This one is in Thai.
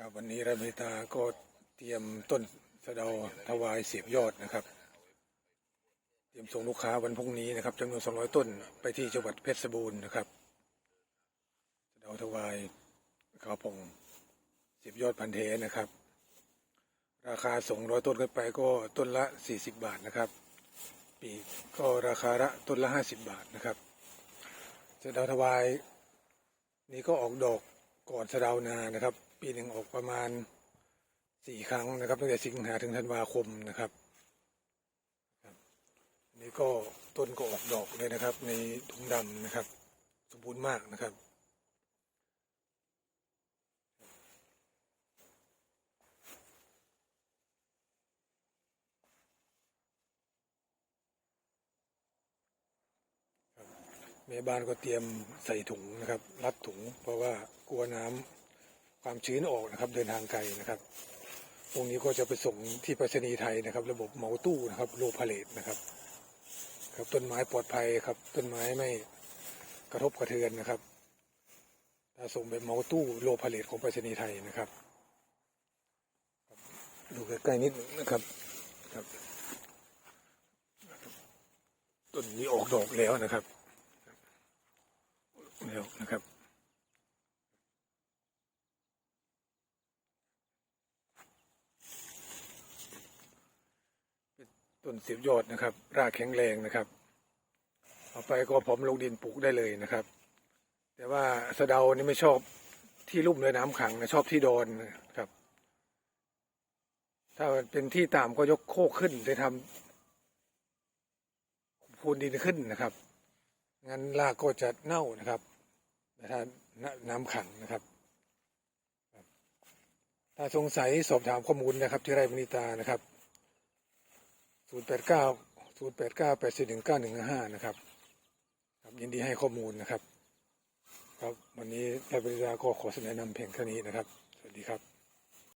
ครับวันนี้ระเบิตาก็เตรียมต้นสะเดาถวายเสียบยอดนะครับ เตรียมส่งลูกค้าวันพรุ่งนี้นะครับจำนวน 200 ต้นไปที่จังหวัดเพชรบูรณ์นะครับสะเดาถวายข้าวพงเสียบยอดพันเทนะครับ ราคาส่งร้อยต้นขึ้นไปก็ต้นละ 40 บาทนะครับ ปีก็ราคาละต้นละ 50 บาทนะครับสะเดาถวาย นี่ก็ออกดอก ก่อนสะเดาวนานะครับ ปีหนึ่งออกประมาณสี่ครั้งนะครับตั้งแต่สิงหาถึงธันวาคมนะครับนี่ก็ต้นก็ออกดอกเลยนะครับ ในถุงดำนะครับ สมบูรณ์มากนะครับ แม่บ้านก็เตรียมใส่ถุงนะครับ รัดถุง เพราะว่ากลัวน้ำความชื้นออกนะครับ เดินทางไกลนะครับ ตรงนี้ก็จะไปส่งที่ไปรษณีย์ไทยนะครับ ระบบเหมาตู้นะครับโลพาเลตนะครับครับต้นไม้ปลอดภัยครับ ต้นไม้ไม่กระทบกระเทือนนะครับถ้าส่งแบบเหมาตู้โลพาเลตของไปรษณีย์ไทยนะครับ ดูใกล้ๆนิดนะครับครับต้นนี้ออกดอกแล้วนะครับ แล้วนะครับ ต้นเสียบยอดนะครับ รากแข็งแรงนะครับเอาไปก็ผมลงดินปลูกได้เลยนะครับ แต่ว่าสะเดานี่ไม่ชอบที่ลุ่มเลยน้ำขังนะชอบที่โดนนะครับ ถ้าเป็นที่ต่ำก็ยกโคกขึ้นได้ทำพูนดินขึ้นนะครับงั้นรากก็จะเน่านะครับ แต่ถ้าน้ำน้ำขังนะครับ ถ้าสงสัยสอบถามข้อมูลนะครับ ที่ไร่มณิตานะครับ 0 8 9 0 8 9 8 4 1 9 1 5นะครับ ครับ ยินดีให้ข้อมูลนะครับ ครับ วันนี้ไร่มณิตาก็ขอเสนอนำเพียงแค่นี้นะครับ สวัสดีครับ